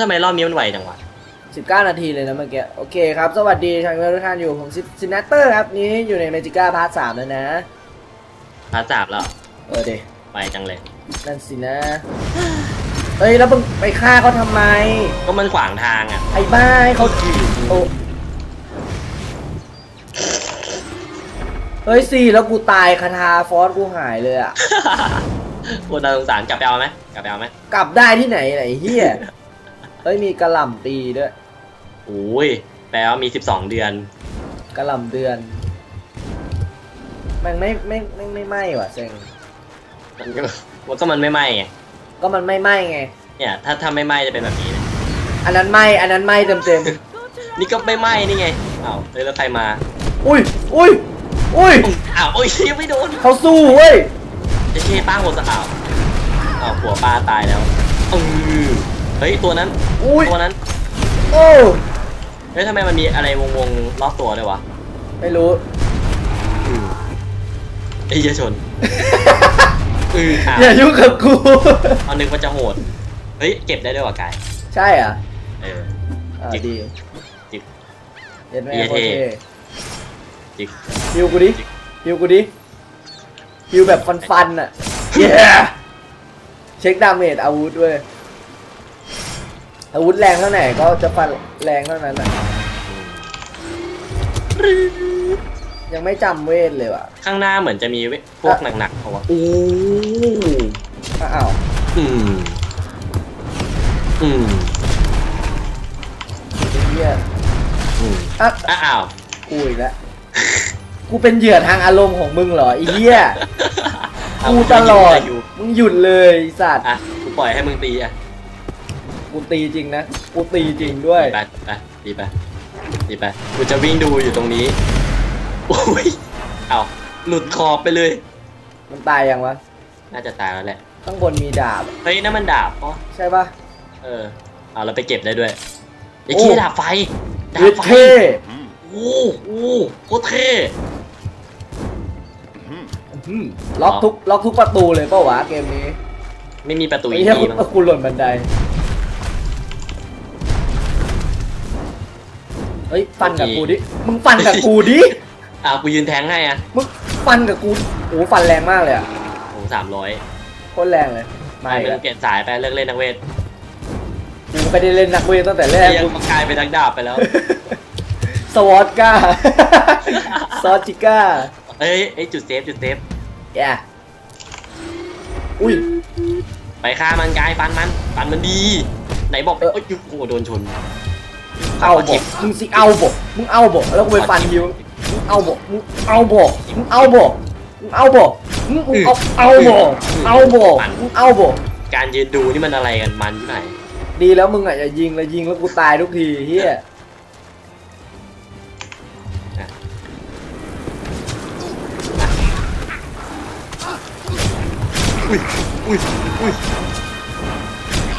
แล้วทำไมรอบนี้มันไวจังวะ19 นาทีเลยนะเมื่อกี้ โอเคครับ สวัสดีชาวทุกท่านอยู่ผมซินเนเตอร์ครับ นี้อยู่ในเมจิก้าพาร์ทสามแล้วนะพาร์ทสามแล้วเออเดไวจังเลย นั่นสินะเฮ้ย แล้วมึงไปฆ่าเขาทำไม ก็มันขวางทางอะ ไอ้บ้าให้เขาโอ้เฮ้ยสี่แล้วกูตายคาถาฟอสกูหายเลยอะโคตรน่าสงสารกลับไปเอาไหมกลับไปเอาไหมกลับได้ที่ไหนไหนเฮีย เฮ้ยมีกระหล่ำตีด้วยโอ้ยแปลว่ามีสิบสองเดือน กระหล่ำเดือนมันไม่ไม่ไม่ไม่ไหม้ว่ะเซ็งมันก็มันก็มันไม่ไหม้ไงก็มันไม่ไหม้ไงเนี่ยถ้าถ้าไม่ไหม้จะเป็นแบบนี้นะอันนั้นไหม้อันนั้นไหม้เต็มเต็มนี่ก็ไม่ไหม้นี่ไงอ้าวเฮ้ยแล้วใครมาๆอุ้ยอุ้ยอุ้ยอ้าวโอ้ยยังไม่โดนเขาสู้เว้ยจะเช่ป้าหัวสะอ้าวอ้าวหัวป้าตายแล้วอือ เฮ้ยตัวนั้นอุ้ยตัวนั้นโอ้เฮ้ยทำไมมันมีอะไรวงวงๆรอบตัวด้วยวะไม่รู้ไอ้เหี้ยชนอืออ้าวอย่ายุ่งกับกูเอานึกว่าจะโหดเฮ้ยเก็บได้ด้วยว่ะกายใช่อะเอออ่าจิกดีจิกเย็นแม่เย็นโอเท่เคจิกฮิวกูดิจิกฮิวกูดิฮิวแบบฟันๆอะเย้เช็คดาเมจอาวุธด้วย อาวุธแรงเท่าไหร่ก็จะฟันแรงเท่านั้นอะยังไม่จำเวทเลยว่ะ ข้างหน้าเหมือนจะมีเว้ยพวกหนักๆเขาวะโอ้อ้าว อืม อืมไอ้เหี้ยอืมอะอ้าวกูอีกแล้วกูเป็นเหยื่อทางอารมณ์ของมึงเหรอไอ้เหี้ยเอากูตลอดอยู่มึงหยุดเลยไอ้สัตว์อะกูปล่อยให้มึงตีอะ กูตีจริงนะกูตีจริงด้วยไปไปตีไปตีไปกูจะวิ่งดูอยู่ตรงนี้โอ้ยเอาหลุดขอบไปเลย มันตายยังวะน่าจะตายแล้วแหละข้างบนมีดาบเฮ้ยนั่นมันดาบอ๋อใช่ปะเออเอาเราไปเก็บได้ด้วยไอ้โอ้ขี้ดาบไฟดาเฮ้บยไฟเท่โอ้โหโคตรเท่อืมล็อกทุกล็อกทุกประตูเลยเปล่าวะเกมนี้ ไม่มีประตูไอ้อีกเหี้ยทีกูมั้งกูหล่นบันได เฮ้ยฟันกับกูดิ มึงฟันกับกูดิ อ่ากูยืนแทงให้อะ มึงฟันกับกูโอ้โหฟันแรงมากเลยอะโอ้สามร้อยโคตรแรงเลยไปไม่เป็แล้นวเปลี่ยนสายไปเลิกเล่นนักเวทกูไม่ได้เล่นนักเวทตั้งแต่แรไอ้กยังกูกลายเป็นนักดาบไปแล้ว สวอตก้า ซอจิก้า เอ้ยเอ้ยจุดเซฟจุดเซฟแย่อุ้ย ไปฆ่ามันกายฟันมันฟันมันดี ไหนบอกเออโอ้ยโอ้โหโดนชน เอาบอกมึงสิเอาบอกมึงเอาบอกแล้วกูไปฟันยิวมึงเอาบอกมึงเอาบอกมึงเอาบอกมึงเอาบอกมึงเอาเอาบอกเอาบอกมึงเอาบอกการยืนดูนี่มันอะไรกันมันที่ไหนดีแล้วมึงอะอย่ายิงเลยยิงแล้วกูตายทุกทีเฮียอุ้ยอุ้ยอุ้ย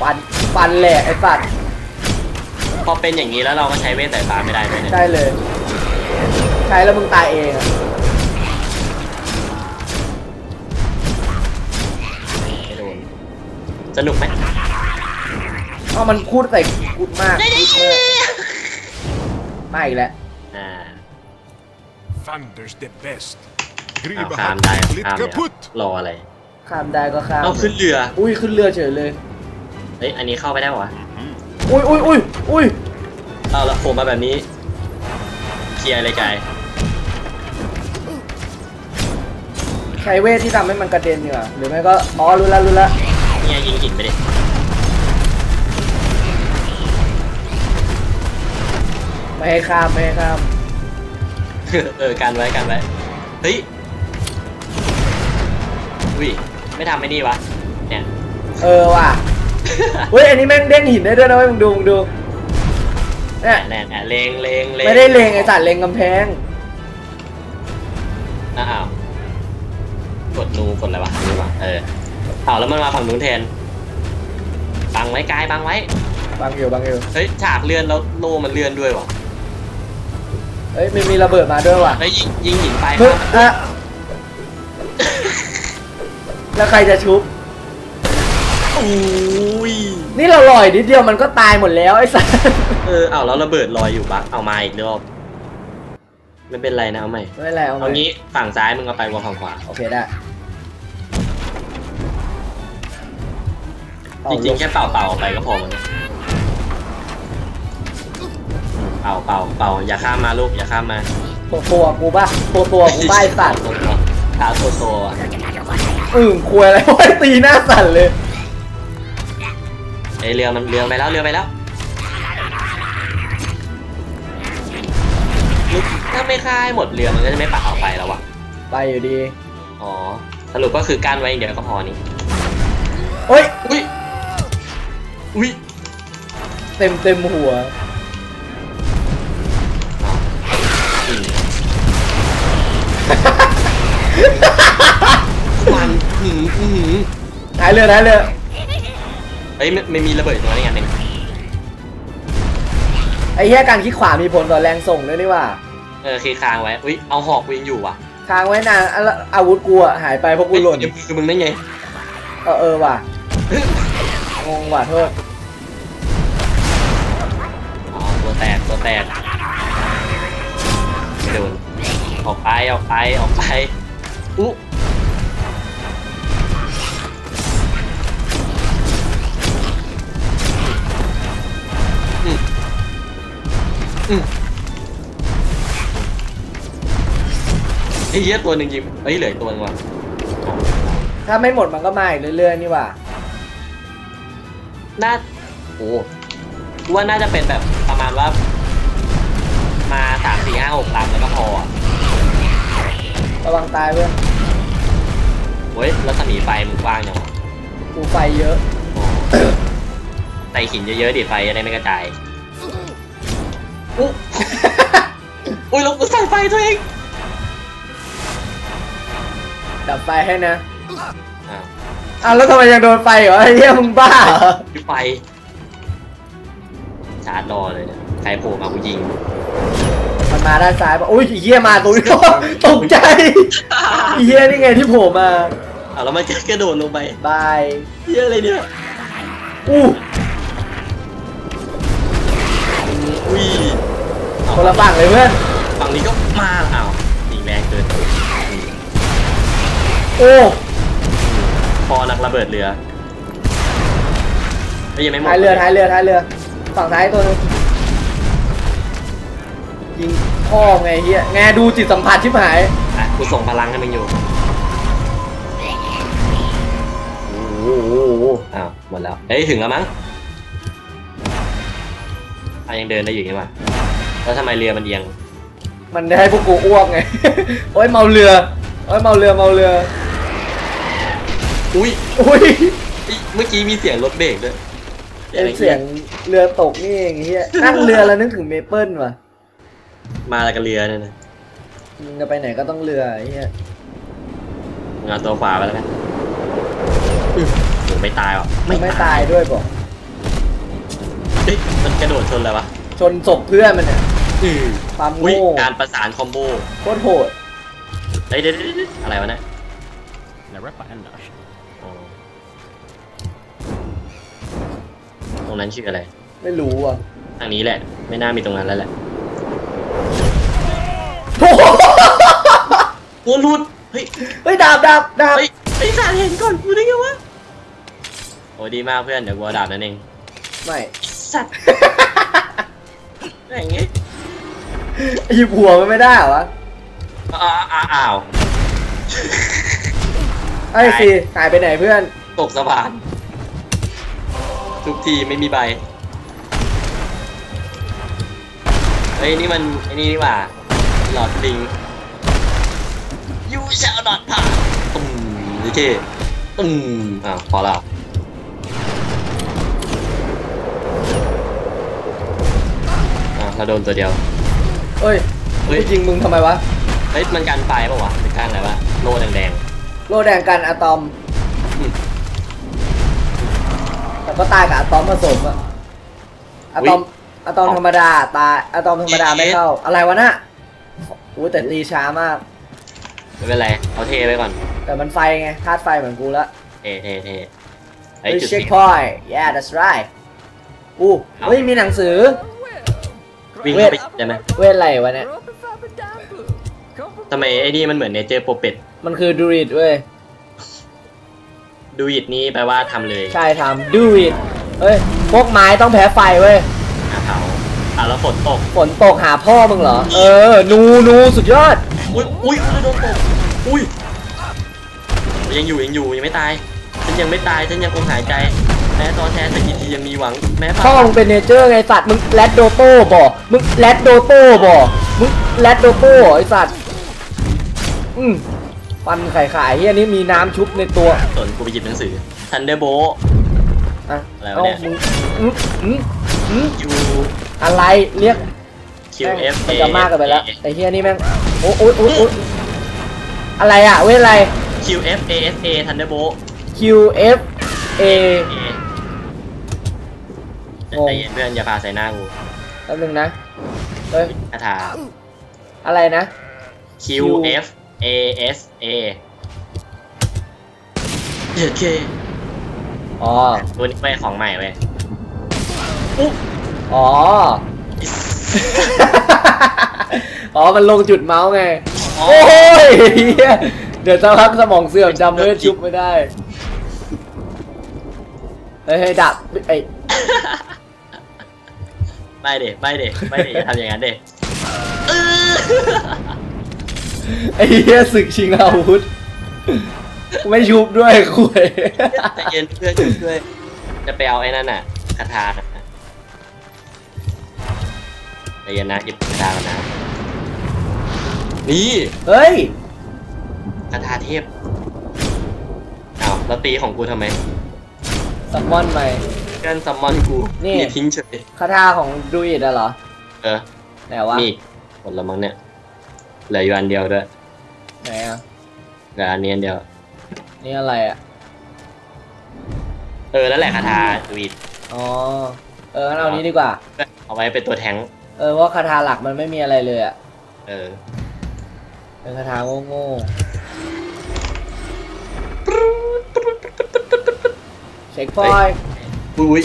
ฟันฟันแหลกไอ้สัตว์ พอเป็นอย่างนี้แล้วเราก็ใช้เวทสายฟ้าไม่ได้ด้วยเนี่ยได้เลย ใช้แล้วมึงตายเองอะไม่โดนสนุกไหมเอามันพูดใส่กูมากไม่อีกแล้ว อ่า Thunder's the best. เอา Griba ข้าม hat ได้ lite ข้ามเลย kaputt. รออะไรข้ามได้ก็ข้ามเอาขึ้นเรือ อุ้ยขึ้นเรือเฉยเลย เฮ้ย อันนี้เข้าไปได้ปะวะ อุ้ยอุ้ยอุ้ยอุ้ยเอาละโผล่มาแบบนี้ เคลียร์เลยกายใช้เวทที่ทำให้มันกระเด็นดีกว่าหรือไม่ก็ อ๋อ รู้แล้วรู้แล้วเนี่ยยิงหินไปดิไม่ให้ข้ามไม่ให้ข้าม เออการไว้การไว้ เฮ้ยอุ้ยไม่ทำไม่นี่วะ เนี่ย เออว่ะ เฮ้ยอันนี้แม่งเด้งหินได้ด้วยนะเว้ยมึงดูมึงดูเนี่ยแน่แน่เลงเลงเลงไม่ได้เลงไอ้สัตว์เลงกำแพงอ้าวกดนูกดอะไรวะนี่วะเออเอาแล้วมันมาฝั่งนู้นแทนบังไว้กายบังไว้บางอยู่บางอยู่เฮ้ยฉากเลื่อนแล้วโล่มันเลื่อนด้วยวะเฮ้ยมันมีระเบิดมาด้วยว่ะเฮ้ยยิงยิงหินไปมึงครับอะแล้วใครจะชุบอุ้ย นี่เราลอยนิดเดียวมันก็ตายหมดแล้วไอ้สัสเออเอาแล้วระเบิดลอยอยู่บักเอามาอีกรอบไม่เป็นไรนะเอาใหม่ไม่เป็นไรเอาเอามางี้ฝั่งซ้ายมึงเอาไปวางฝั่งขวาโอเคได้จริงๆแค่เป่าเป่าๆออกไปก็พอมันเป่าเป่าเป่าอย่าข้ามมาลูกอย่าข้ามมาตัวตัวกูป่ะตัวตัวกูป้าไอ้สัตว์ตัวตัวตาตัวโตอะอืมควยอะไรโอ้ยตีหน้าสั่นเลย ไอเรือมันเรือไปแล้วเรือไปแล้วลูกถ้าไม่ค่ายหมดเรือมันก็จะไม่ปักออกไปแล้ววะไปอยู่ดี อ๋อ สรุปก็คือการไว้อย่างเดียวก็พอนี่เฮ้ยอุ้ยอุ้ยเต็มเต็มหัวอืมมันหืมหืมท้ายเรือท้ายเรือ เฮ้ยไม่ไม่มีระเบิดตัวนี้ไงหนึ่งไอ้เหี้ยการคลิกขวามีผลต่อแรงส่งด้วยนี่ว่าเออคือค้างไว้อุ้ยเอาหอกกูยังอยู่ว่ะค้างไว้นานอะแล้วอาวุธกูอะหายไปเพราะกูหล่นเอ้ยคือมึงได้ไงเออเออว่ะงงว่ะโทษอ๋อตัวแตกตัวแตกไม่โดนออกไปออกไปออกไปอุ๊อื ไอ้เหี้ยตัวหนึ่งยิงเอ้ยเหลืออกตัวหนึงว่ะถ้าไม่หมดมันก็มาอีกเรื่อยๆนี่ว่ะน่าโอ้กูว่าน่าจะเป็นแบบประมาณว่า มาสามสี่ห้าหกลำแล้วก็พออะระวังตายเพื่อนเว้ยแล้วสมีไฟมึงกว้างจังวะกูไฟเยอะอ๋อใส่หินเยอะๆดิไฟจะได้ไม่กระจาย อุ๊อุ้ยแล้วกูใส่ไฟตัวเอง ดับไฟให้นะอ้าวอ้าวแล้วทำไมยังโดนไฟเหรอไอ้เหี้ยมึงบ้าเหรอคือไฟชาร์จรอเลยเนี่ยใครโผล่มากูยิงมันมาด้านซ้ายป่ะอุ้ยไอ้เหี้ยมาตัวนี้ ตกใจไอ้เหี้ยนี่ไงที่โผล่มาอ้าวแล้วมันก็กระโดดลงไปบายเหี้ยอะไรเนี่ยอู้อุ้ คนละฝั่งเลยเพื่อนฝั่งนี้ก็มาอ้าวยิงแรงเกินโอ้พอนักระเบิดเรือเฮ้ยยังไม่หมดท้ายเรือท้ายเรือท้ายเรือฝั่งท้ายตัวนึงยิงพ่อไงเฮียไงดูจิตสัมผัสชิบหายอะกูส่งพลังให้มึงอยู่โอ้โหอ้าวหมดแล้วเฮ้ยถึงแล้วมั้งอะยังเดินได้อยู่นี่หว่า แล้วทำไมเรือมันเอียง มันได้ให้พวกกูอ้วกไง โอ้ยเมาเรือ โอ้ยเมาเรือเมาเรือ อุ้ยอุ้ยเฮ้ยเมื่อกี้มีเสียงรถเบรกด้วยเป็นเสียงเรือตกนี่เองเฮียนั่งเรือแล้วนึกถึงเมเปิลว่ะ มาแล้วกับเรือเนี่ยนะมึงจะไปไหนก็ต้องเรือไอ้เฮียมึงเอาตัวขวาไปแล้วกันอื้อโหไม่ตายหรอมันไม่ตายด้วยบอกเฮ้ยมันกระโดดชนอะไรวะ ชนศพเพื่อนมันเนี่ย อือความอุ้ยโง่การประสานคอมโบโคตรโหดเฮ้ยเดี๋ยวเดี๋ยวเดี๋ยวอะไรวะเนี่ย Nerepa Endash. อ๋อตรงนั้นชื่ออะไร ไม่รู้อะทางนี้แหละ ไม่น่ามีตรงนั้นแล้วแหละโอ้โหโอ้หลุด เฮ้ย เฮ้ยดาบดาบดาบเฮ้ยไอ้สารเห็นก่อนกูได้ไงวะ โอ้ดีมากเพื่อน เดี๋ยวกูเอาดาบนั่นเอง ไม่ สัตว์อย่างงี้ หยิบหัวมันไม่ได้เหรอวะอ้าวอ้าวอ้าวไอ้ยสิหายไปไหนเพื่อน ตกสะพาน ทุกทีไม่มีใบ เฮ้ย นี่มันไอ้นี่นี่หว่า หลอดลิง You shall not pass ตุ้มนี่เท่ตุ้มอ้าวพอแล้วอะเราโดนตัวเดียวเอ้ย เฮ้ยไม่ยิงมึงทำไมวะ เฮ้ยมันกันไฟเปล่าวะหรือกันอะไรวะโล่แดงโลแดงกันอะตอมอืมแต่ก็ตายกับอะตอมผสมอะอะตอมอะตอมธรรมดาตายอะตอมธรรมดาไม่เข้า อะไรวะน่ะอู้แต่ตีช้ามากๆไม่เป็นไรเอาเทไว้ก่อน แต่มันไฟไงธาตุไฟเหมือนกูละเทเทเทไอ้เฮ้ยจุดเช็คนี้พอยต์ yeah that's right อู้เฮ้ยมีหนังสือวิ่งเข้าไปได้ไหมเวทอะไรวะเนี่ย ทำไมไอ้นี่มันเหมือนเนเจอร์โปรเป็ดมันคือดูริดเว้ยดูอิดนี้แปลว่าทำเลยใช่ทำดูริดเฮ้ยพวกไม้ต้องแพ้ไฟเว้ยอะเผาอะแล้วฝนตกฝนตกหาพ่อมึงเหรอ เออนูนูสุดยอดอุ้ยอุ้ยอุ้ยโดนตกอุ้ยยังอยู่ยังอยู่ยังไม่ตายฉันยังไม่ตายฉันยังคงหายใจ แม้ตอนแทนสกิทียังมีหวังแม้พ่อมึงเป็นเนเจอร์ไงสัตว์มึงแรดโดโต้บ่มึงแรดโดโต้บ่ มึงแรดโดโต้ไอสัตว์ อืมฟันไข่ขายเฮียนี่มีน้ำชุบในตัวส่วนกูไปหยิบหนังสือทันเดอร์โบอะอะไรวะเอาเนี่ยมึงอืมอืมอืมยูอะไรเรียกคิวแม่งเอฟมันจะมากเกันไปแล้วไอ้เฮียนี่แม่งโอ้โอ้โอ้โอ้อะไรอะเว้ยอะไรคิวเอฟเอเอสเอทันเดอร์โบ Q F A เอโอ้ใจเย็นเพื่อนอย่าพาใส่หน้ากูแป๊บนึงนะ เฮ้ยคาถา อะไรนะ Q F A S A เย้เคอ๋อตัวนี้ไปของใหม่เว้ยอ๋อ อ๋อ มันลงจุดเมาส์ไงอ๋อโอ้ยเหี้ย เดี๋ยวสักพักสมองเสื่อมจำเวทชุบไม่ได้ เฮ้ยเฮ้ยดับไอ้ ไม่เด็ไม่เด็ไม่เด็อย่าทำอย่างนั้นเด็เออไอ้เหี้ยศึกชิงอาวุธ ไม่ชุบด้วยคุยใจเย็นเพื่อนช่วยจะไปเอาไอ้นั่นน่ะคาถาน่ะใจเย็นนะหยิบคาถาก่อนนะ นี่เฮ้ยคาถาเทพอ้าวแล้วตีของกูทำไมซัมมอนใหม่ เกินซัมมอนกูนี่ทิ้งเฉยคาถาของดูอิดอะเหรอเออไหนวะมีอีกหมดแล้วมั้งเนี่ยเหลืออยู่อันเดียวด้วยไหนอะเหลืออันนี้อันเดียว นี่อะไรอะเออแล้วแหละคาถาดูอิดอ๋อเอองั้นเอานี้ดีกว่า เอาไว้เป็นตัวแทงค์เออว่าคาถาหลักมันไม่มีอะไรเลยอะเออเป็นคาถาโง่ๆเช็คพอยต์ อุ้ย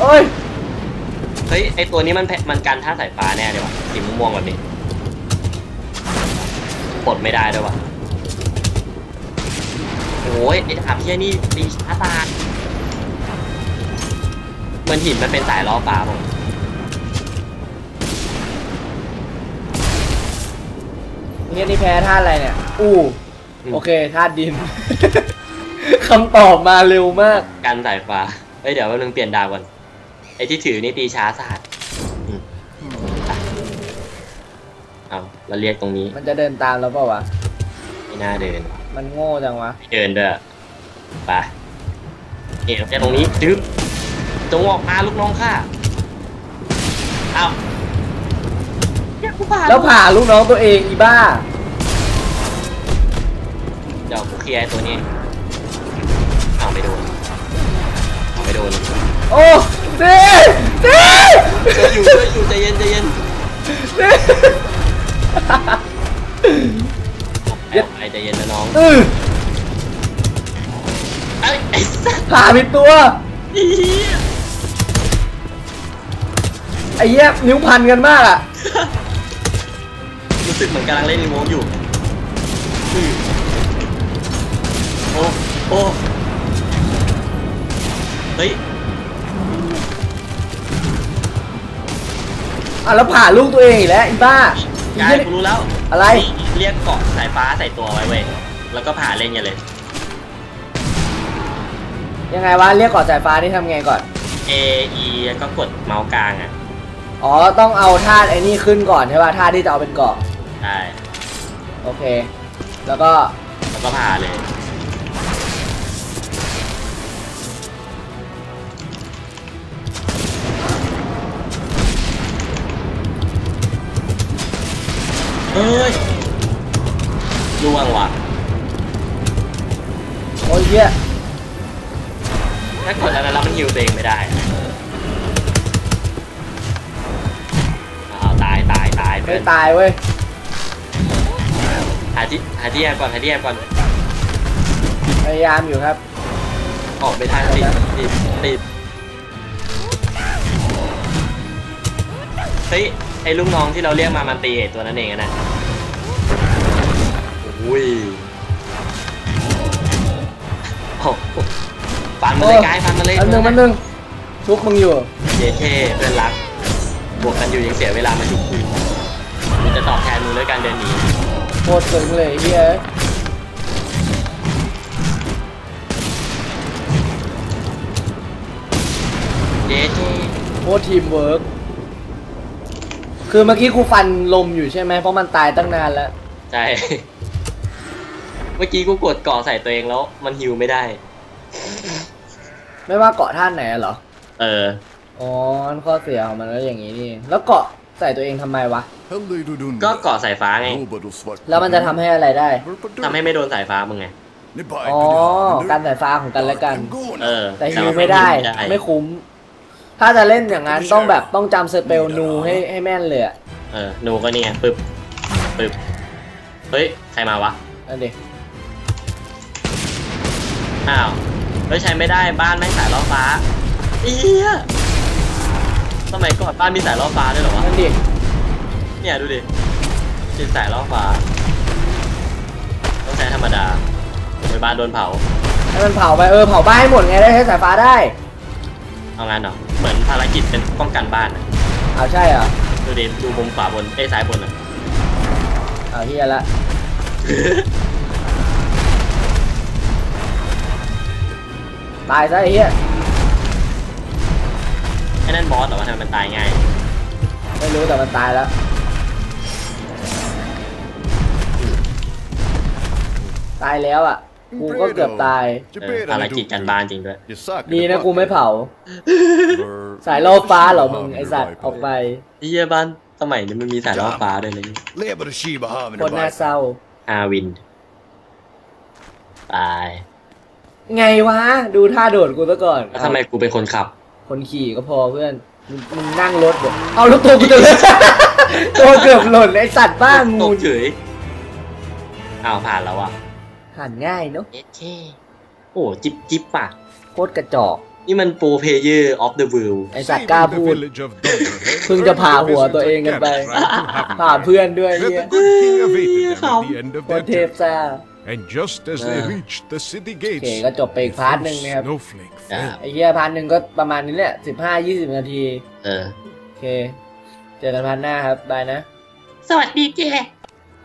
เอ้ย เฮ้ย ไอตัวนี้มันแพมันกันท่าสายฟ้าแน่เลยว่ะสีม่วงๆแบบนี้ปลดไม่ได้ด้วยว่ะโอ้ยไอ้ดาบเฮียนี่ดีช้าตาดเหมันหินมันเป็นสายล้อฟ้าผมเนี่ยนี่แพ้ท่าตุอะไรเนี่ย อู้อืมโอเคท่าตุดิน คำตอบมาเร็วมากกันสายฟ้าเฮ้ยเดี๋ยวแป๊บนึงเปลี่ยนดาวก่อนไอ้ที่ถือนี่ตีช้าสาดอืมไปเอาเราเรียกตรงนี้ มันจะเดินตามแล้วเปล่าวะ ไม่น่าเดิน มันโง่จังวะไม่เดินด้วยไปเอ๋เราจะตรงนี้ดึ๊บจงออกมาลูกน้องข้าเอ้าอยากกูผ่านแล้วผ่าลูกน้องตัวเองอีบ้า เดี๋ยวกูเคลียร์ไอ้ตัวนี้เอา ไม่โดนเอาไม่โดนโอ้เซ่เซ่ช่วยอยู่ช่วยอยู่ใจเย็นใจเย็นเซ่เอาไปใจเย็นนะน้องอือไอ้ยไอ้สัสผ่าผิดตัวเหี้ยไอ้เหี้ยนิ้วพันกันมากอะรู้สึกเหมือนกำลังเล่นรีโมทอยู่อือโอ้โอ้ เฮ้ยอะแล้วผ่าลูกตัวเองอีกแล้วอีบ้าอีกายเหี้ย กูรู้แล้วอะไรนี่เรียกเกาะสายฟ้าใส่ตัวไว้เว้ย แล้วก็ผ่าเล่นกันเลย ยังไงวะเรียกกอดสายฟ้านี่ทำไงก่อน A E แล้วก็กดเมาส์กลางอะอ๋อต้องเอาธาตุไอ้นี่ขึ้นก่อนใช่ป่ะธาตุที่จะเอาเป็นเกาะใช่โอเค แล้วก็แล้วก็ผ่าเลย เฮ้ยล่วงว่ะโอ้ยเหี้ยถ้ากดแล้วแล้วมันฮิวตัวเองไม่ได้อะอ้าวตายตายตายไม่เพื่อนตายเว้ยหาที่หาที่แอบก่อนหาที่แอบก่อนพยายามอยู่ครับออกไม่ทันติดติดติดเฮ้ย ไอ้ลูกน้องที่เราเรียกมามันตีไอ้ตัวนั้นเองอะนะโอ้ยโอ้โหฟันมาเลยกายฟันมาเลยอันหนึ่งมันหนึ่งชุกมึงอยู่ เยเท่เพื่อนรัก บวกกันอยู่ยังเสียเวลามาชุกกูกูจะตอบแทนมึงด้วยการเดินหนีโคตรซึ้งเลยไอ้เฮียเยเท่โคตรทีมเวิร์ก คือเมื่อกี้กูฟันลมอยู่ใช่ไหมเพราะมันตายตั้งนานแล้ว ใช่ เมื่อกี้กูกดเกาะใส่ตัวเองแล้ว มันฮิวไม่ได้ ไม่ว่าเกาะท่านไหนอะเหรอ เออ อ๋อนั่นข้อเสียของมันก็อย่างนี้นี่ แล้วเกาะใส่ตัวเองทำไมวะ ก็เกาะสายฟ้าไง แล้วมันจะทำให้อะไรได้ ทำให้ไม่โดนสายฟ้ามึงไง อ๋อ การสายฟ้าของกันและกัน เออ แต่ฮิวไม่ได้ ไม่คุ้ม ถ้าจะเล่นอย่างนั้นต้องแบบต้องจำสเปลนูให้ให้แม่นเลยอะเออหนูก็เนี่ยปึ๊บปึ๊บเฮ้ย ใครมาวะ นั่นดิอ้าวเฮ้ยใช้ไม่ได้บ้านแม่งสายล่อฟ้าเอียสมัยก่อนบ้านมีสายล่อฟ้าด้วยเหรอวะ นั่นดิเนี่ยดูดิติดสายล่อฟ้า ต้องใช้ธรรมดาไปบ้านโดนเผา ให้มันเผาไปเออเผาบ้านให้หมดไงได้ใช้สายฟ้าได้ เอางั้นเหรอ เหมือนภารกิจเป็นป้องกันบ้านอะเอาใช่เหรอดูดิดูมุมขวาบนเอ้ยซ้ายบนอะ เอาเฮียละตายซะไอ้เฮียไอ้นั่นบอสเหรอวะทำไมมันตายง่าย ไม่รู้แต่มันตายแล้วตายแล้วอะ กูก็เกือบตายเออภารกิจกันบ้านจริงด้วย ดีนะกูไม่เผา สายโลบฟ้าเหรอมึงไอสัตว์ออกไปไอ้เหี้ยบ้านสมัยนี้มันมีสายล่อฟ้าด้วยเลย Lever skiva haven โคตรน่าเศร้าอาวิน ตาย ไงวะ ดูท่าโดดกูซะก่อนแล้วทำไมกูเป็นคนขับ คนขี่ก็พอเพื่อน มึงมึงนั่งรถเดี๋ยวเอาแล้วตัวกูจะเลยตัวเกือบหล่นไอสัตว์บ้าตงูกเฉยอ้าวผ่านแล้วอะ หันง่ายเนอะเอเคโอ้จิบจิบป่ะโคตรกระจอก นี่มันโปรเพเยอร์ออฟเดอะวิลไอสัตว์กล้าพูด เพิ่งจะพาหัวตัวเองกันไปพาเพื่อนด้วย Let เนี่ย the good king awaited them at the end of โคต their รเทพ journey. ซ่า And just as they Ah. reached the city โอเค gates, ก็จบไปอีกพาร์ทหนึ่ง the นะครับ snowflake อ่า fell. ไอเหี้ยพาร์ทหนึ่งก็ประมาณนี้แหละสิบห้ายี่สิบนาทีเออโอเค เจอกันพาร์ทหน้าครับบายนะ สวัสดีเจ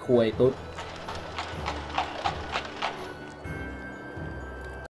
คุยตุ๊ด